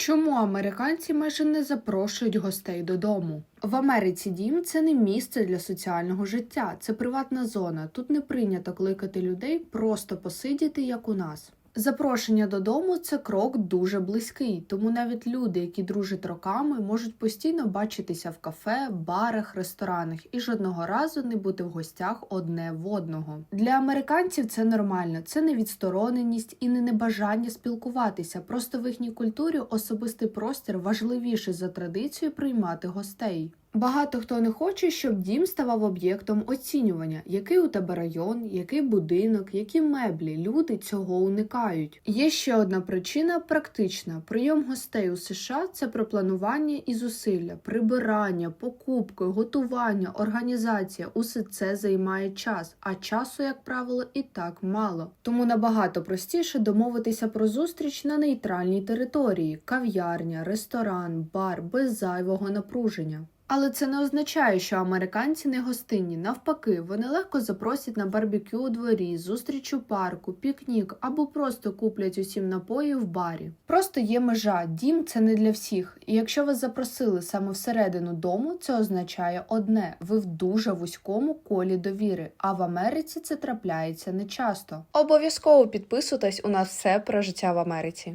Чому американці майже не запрошують гостей додому? В Америці дім це не місце для соціального життя, це приватна зона. Тут не прийнято кликати людей просто посидіти, як у нас. Запрошення додому це крок дуже близький, тому навіть люди, які дружать роками, можуть постійно бачитися в кафе, барах, ресторанах і жодного разу не бути в гостях одне в одного. Для американців це нормально, це не відстороненість і не небажання спілкуватися. Просто в їхній культурі особистий простір важливіший за традицію приймати гостей. Багато хто не хоче, щоб дім ставав об'єктом оцінювання, який у тебе район, який будинок, які меблі. Люди цього уникають. Є ще одна причина практична: прийом гостей у США це про планування і зусилля, прибирання, покупки, готування, організація. Усе це займає час, а часу, як правило, і так мало. Тому набагато простіше домовитися про зустріч на нейтральній території: кав'ярня, ресторан, бар без зайвого напруження. Але це не означає, що американці не гостинні. Навпаки, вони легко запросять на барбекю у дворі, зустріч у парку, пікнік або просто куплять усім напої в барі. Просто є межа. Дім це не для всіх. І якщо вас запросили саме всередину дому, це означає одне: ви в дуже вузькому колі довіри. А в Америці це трапляється нечасто. Обов'язково підписуйтесь, у нас все про життя в Америці.